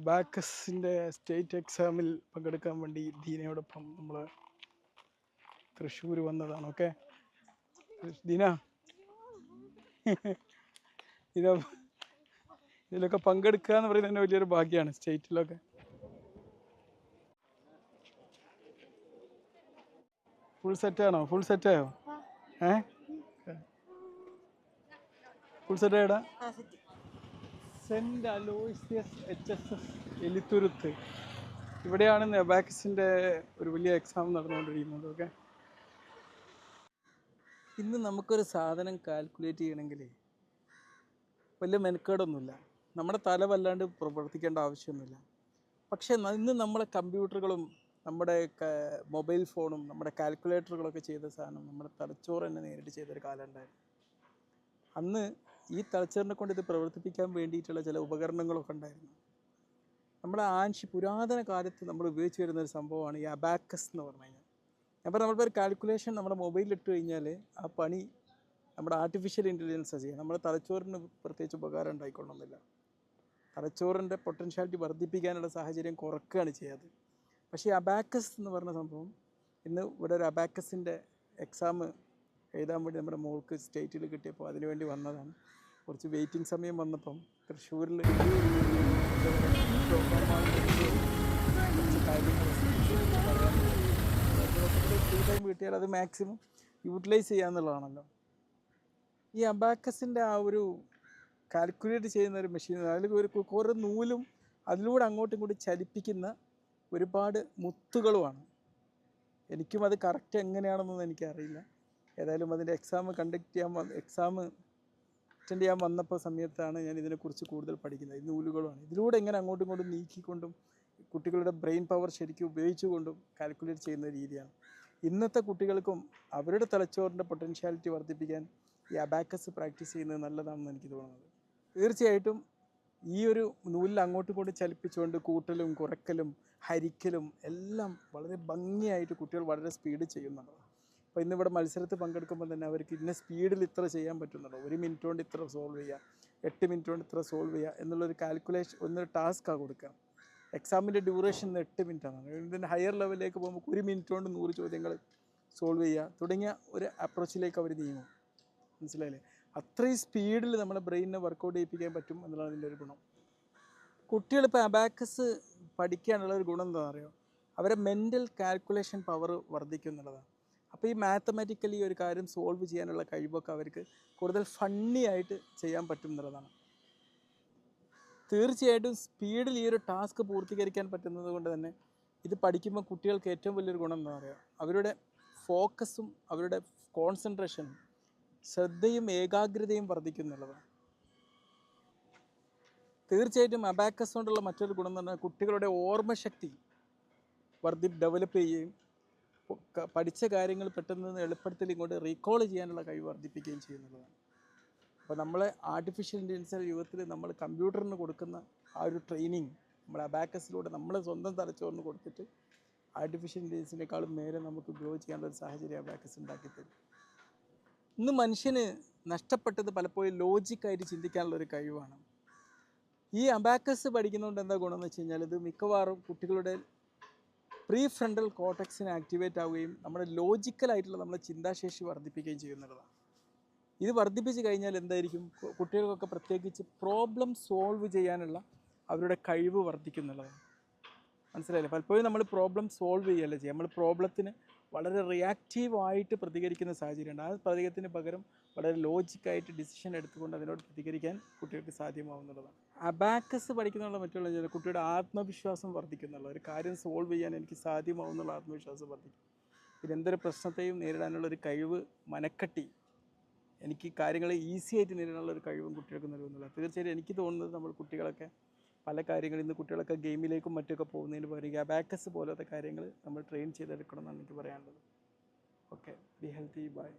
ബാക്കസിന്റെ state എക്സാമിൽ പങ്കെടുക്കാൻ വേണ്ടി ദീനയോടൊപ്പം നമ്മൾ തൃശ്ശൂർ വന്നതാണ് ഓക്കെ? ദീന? ഇത് ഇതിലൊക്കെ പങ്കെടുക്കുക എന്ന് പറയുന്നത് തന്നെ വലിയൊരു ഭാഗ്യമാണ് സ്റ്റേറ്റിലൊക്കെ. ഫുൾ സെറ്റാണോ ഫുൾ സെറ്റായോ ഏ? Full set Saint Aloysius H S S Elithuruthu. ഇവിടെയാണ് നെബാക്സിന്റെ ഒരു വലിയ എക്സാം നടന്നുകൊണ്ടിരിക്കുന്നത് ഓക്കെ ഇന്ന് നമുക്കൊരു സാധനം കാൽക്കുലേറ്റ് ചെയ്യണമെങ്കിൽ വലിയ മെനക്കേടൊന്നുമില്ല. നമ്മുടെ തല വല്ലാണ്ട് പ്രവർത്തിക്കേണ്ട ആവശ്യമൊന്നുമില്ല. പക്ഷേ ഇന്ന് നമ്മുടെ കമ്പ്യൂട്ടറുകളും നമ്മുടെ മൊബൈൽ ഫോണും നമ്മുടെ കാൽക്കുലേറ്ററുകളൊക്കെ ചെയ്ത സാധനം നമ്മുടെ തലച്ചോറ് തന്നെ നേരിട്ട് ചെയ്തൊരു കാലം ഉണ്ടായിരുന്നു അന്ന് ഈ തലച്ചോറിനെ കൊണ്ട് ഇത് പ്രവർത്തിപ്പിക്കാൻ വേണ്ടിയിട്ടുള്ള ചില ഉപകരണങ്ങളൊക്കെ ഉണ്ടായിരുന്നു. നമ്മുടെ ആൻഷി പുരാതന കാലത്ത് നമ്മൾ ഉപയോഗിച്ച് വരുന്ന ഒരു സംഭവമാണ് ഈ അബാക്കസ് എന്ന് പറഞ്ഞു കഴിഞ്ഞാൽ. അപ്പോൾ നമ്മളിപ്പോൾ ഒരു കാൽക്കുലേഷൻ നമ്മുടെ മൊബൈലിൽ ഇട്ട് കഴിഞ്ഞാൽ ആ പണി നമ്മുടെ ആർട്ടിഫിഷ്യൽ ഇന്റലിജൻസ് ചെയ്യുക. നമ്മുടെ തലച്ചോറിന് പ്രത്യേകിച്ച് ഉപകാരം ഉണ്ടായിക്കൊള്ളുന്നില്ല. തലച്ചോറിന്റെ പൊട്ടൻഷ്യാലിറ്റി വർദ്ധിപ്പിക്കാനുള്ള സാഹചര്യം കുറക്കുകയാണ് ചെയ്യാത് പക്ഷേ അബാക്കസ് എന്ന് പറഞ്ഞ സംഭവം ഇന്ന് ഇവിടെ ഒരു അബാക്കസിന്റെ എക്സാം എഴുതാൻ വേണ്ടി നമ്മുടെ മോൾക്ക് സ്റ്റേറ്റിൽ കിട്ടിയപ്പോൾ അതിനു വേണ്ടി വന്നതാണ്. കുറച്ച് വെയിറ്റിംഗ് സമയം വന്നപ്പം തൃശ്ശൂരിൽ ഫ്രീ ടൈം കിട്ടിയാൽ അത് മാക്സിമം യൂട്ടിലൈസ് ചെയ്യാന്നുള്ളതാണല്ലോ. ഈ അബാക്കസിന്റെ ആ ഒരു കാൽക്കുലേറ്റ് ചെയ്യുന്ന ഒരു മെഷീൻ അതിൽ ഒരു കുറേ നൂലും അതിലൂടെ അങ്ങോട്ടും ഇങ്ങോട്ടും ചലിപ്പിക്കുന്ന ഒരുപാട് മുത്തുകളുമാണ്. എനിക്കും അത് കറക്റ്റ് എങ്ങനെയാണെന്നൊന്നും എനിക്കറിയില്ല. ഏതായാലും അതിന്റെ എക്സാം കണ്ടക്ട് ചെയ്യാൻ എക്സാം അറ്റൻഡ് ചെയ്യാൻ വന്നപ്പോൾ സമയത്താണ് ഞാൻ ഇതിനെക്കുറിച്ച് കൂടുതൽ പഠിക്കുന്നത്. ഈ നൂലുകളുമാണ്. ഇതിലൂടെ എങ്ങനെ അങ്ങോട്ടും ഇങ്ങോട്ടും നീക്കിക്കൊണ്ടും കുട്ടികളുടെ ബ്രെയിൻ പവർ ശരിക്കും ഉപയോഗിച്ചുകൊണ്ടും കാൽക്കുലേറ്റ് ചെയ്യുന്ന രീതിയാണ്. ഇന്നത്തെ കുട്ടികൾക്കും അവരുടെ തലച്ചോറിന്റെ പൊട്ടൻഷ്യാലിറ്റി വർദ്ധിപ്പിക്കാൻ ഈ അബാക്കസ് പ്രാക്ടീസ് ചെയ്യുന്നത് നല്ലതാണെന്ന് എനിക്ക് തോന്നുന്നത്. തീർച്ചയായിട്ടും ഈ ഒരു നൂലിൽ അങ്ങോട്ടും ഇങ്ങോട്ടും ചലിപ്പിച്ചുകൊണ്ട് കൂട്ടലും കുറക്കലും ഹരിക്കലും എല്ലാം വളരെ ഭംഗിയായിട്ട് കുട്ടികൾ വളരെ സ്പീഡ് ചെയ്യുന്നുണ്ട് അപ്പോൾ ഇന്നിവിടെ മത്സരത്തിൽ പങ്കെടുക്കുമ്പോൾ തന്നെ അവർക്ക് ഇന്ന സ്പീഡിൽ ഇത്ര ചെയ്യാൻ പറ്റുന്നുണ്ടോ? ഒരു മിനിറ്റ് കൊണ്ട് ഇത്ര സോൾവ് ചെയ്യുക എട്ട് മിനിറ്റ് കൊണ്ട് ഇത്ര സോൾവ് ചെയ്യുക എന്നുള്ളൊരു കാൽക്കുലേഷൻ ഒന്നൊരു ടാസ്ക്കാണ് കൊടുക്കുക. എക്സാമിന്റെ ഡ്യൂറേഷൻ എട്ട് മിനിറ്റാണ് ഇതിന്റെ ഹയർ ലെവലിലേക്ക് പോകുമ്പോൾ ഒരു മിനിറ്റ് കൊണ്ട് നൂറ് ചോദ്യങ്ങൾ സോൾവ് ചെയ്യുക. തുടങ്ങിയ ഒരു അപ്രോച്ചിലേക്ക് അവർ നീങ്ങും. മനസ്സിലായില്ലേ? അത്രയും സ്പീഡിൽ നമ്മുടെ ബ്രെയിനിനെ വർക്കൗട്ട് ചെയ്യിപ്പിക്കാൻ പറ്റും എന്നുള്ളതാണ് ഇതിന്റെ ഒരു ഗുണം. കുട്ടികളിപ്പോൾ അബാക്കസ് പഠിക്കാനുള്ള ഒരു ഗുണം എന്താണെന്ന് അവരെ മെന്റൽ കാൽക്കുലേഷൻ പവർ വർദ്ധിക്കും എന്നുള്ളതാണ്. അപ്പോൾ ഈ മാത്തമാറ്റിക്കലി ഒരു കാര്യം സോൾവ് ചെയ്യാനുള്ള കഴിവൊക്കെ അവർക്ക് കൂടുതൽ ഫണ്ണി ആയിട്ട് ചെയ്യാൻ പറ്റും എന്നുള്ളതാണ്. തീർച്ചയായിട്ടും സ്പീഡിൽ ഈ ഒരു ടാസ്ക് പൂർത്തീകരിക്കാൻ പറ്റുന്നത് കൊണ്ട് തന്നെ ഇത് പഠിക്കുമ്പോൾ കുട്ടികൾക്ക് ഏറ്റവും വലിയൊരു ഗുണം എന്താ പറയുക? അവരുടെ ഫോക്കസും അവരുടെ കോൺസെൻട്രേഷനും ശ്രദ്ധയും ഏകാഗ്രതയും വർദ്ധിക്കും എന്നുള്ളതാണ്. തീർച്ചയായിട്ടും അബാക്കസ് കൊണ്ടുള്ള മറ്റൊരു ഗുണം എന്ന് പറഞ്ഞാൽ കുട്ടികളുടെ ഓർമ്മശക്തി വർദ്ധി ഡെവലപ്പ് ചെയ്യുകയും പഠിച്ച കാര്യങ്ങൾ പെട്ടെന്ന് എളുപ്പത്തിൽ ഇങ്ങോട്ട് റീകോൾ ചെയ്യാനുള്ള കഴിവ് വർദ്ധിപ്പിക്കുകയും ചെയ്യുന്നുള്ളതാണ്. അപ്പോൾ നമ്മളെ ആർട്ടിഫിഷ്യൽ ഇന്റലിജൻസിന്റെ യുഗത്തിൽ നമ്മൾ കമ്പ്യൂട്ടറിന് കൊടുക്കുന്ന ആ ഒരു ട്രെയിനിങ് നമ്മൾ അബാക്കസിലൂടെ നമ്മൾ സ്വന്തം തലച്ചോറിന് കൊടുത്തിട്ട് ആർട്ടിഫിഷ്യൽ ഇന്റലിജൻസിനേക്കാളും നേരെ നമുക്ക് ഗ്രോ ചെയ്യാനുള്ള ഒരു സാഹചര്യം അബാക്കസ് ഉണ്ടാക്കി ഇന്ന് മനുഷ്യന് നഷ്ടപ്പെട്ടത് പലപ്പോഴും ലോജിക്കായിട്ട് ചിന്തിക്കാനുള്ള ഒരു കഴിവാണ്. ഈ അബാക്കസ് പഠിക്കുന്നതുകൊണ്ട് എന്താ ഗുണമെന്ന് വെച്ച് കഴിഞ്ഞാൽ ഇത് മിക്കവാറും കുട്ടികളുടെ പ്രീ ഫ്രണ്ടൽ കോട്ടക്സിന് ആക്ടിവേറ്റ് ആവുകയും നമ്മുടെ ലോജിക്കലായിട്ടുള്ള നമ്മുടെ ചിന്താശേഷി വർദ്ധിപ്പിക്കുകയും ചെയ്യുന്നതാണ് ഇത് വർദ്ധിപ്പിച്ച് കഴിഞ്ഞാൽ എന്തായിരിക്കും? കുട്ടികൾക്കൊക്കെ പ്രത്യേകിച്ച് പ്രോബ്ലം സോൾവ് ചെയ്യാനുള്ള അവരുടെ കഴിവ് വർദ്ധിക്കുന്നുള്ളതാണ്. മനസ്സിലായില്ലേ? പലപ്പോഴും നമ്മൾ പ്രോബ്ലം സോൾവ് ചെയ്യല്ല ചെയ്യുക. നമ്മൾ പ്രോബ്ലത്തിന് വളരെ റിയാക്റ്റീവ് ആയിട്ട് പ്രതികരിക്കുന്ന സാഹചര്യമുണ്ട്. ആ പ്രതികരത്തിന് പകരം വളരെ ലോജിക്കായിട്ട് ഡിസിഷൻ എടുത്തുകൊണ്ട് അതിനോട് പ്രതികരിക്കാൻ കുട്ടികൾക്ക് സാധ്യമാവുന്നുള്ളതാണ് അബാക്കസ് പഠിക്കുന്നുള്ള മറ്റുള്ള ചില കുട്ടിയുടെ ആത്മവിശ്വാസം വർദ്ധിക്കുന്നുള്ള ഒരു കാര്യം സോൾവ് ചെയ്യാൻ എനിക്ക് സാധ്യമാവുന്നുള്ള ആത്മവിശ്വാസം വർദ്ധിക്കും. പിന്നെ എന്തൊരു പ്രശ്നത്തെയും നേരിടാനുള്ള ഒരു കഴിവ് മനക്കെട്ടി എനിക്ക് കാര്യങ്ങളെ ഈസി ആയിട്ട് നേരിടാനുള്ള ഒരു കഴിവും കുട്ടികൾക്ക് നൽകുന്നില്ല തീർച്ചയായിട്ടും എനിക്ക് തോന്നുന്നത് നമ്മൾ കുട്ടികളൊക്കെ പല കാര്യങ്ങളിൽ ഇന്ന് കുട്ടികളൊക്കെ ഗെയിമിലേക്കും മറ്റൊക്കെ പോകുന്നതിന് പകരം അബാക്കസ് പോലത്തെ കാര്യങ്ങൾ നമ്മൾ ട്രെയിൻ ചെയ്തെടുക്കണം എന്നാണ് എനിക്ക് പറയാനുള്ളത്. Okay be healthy by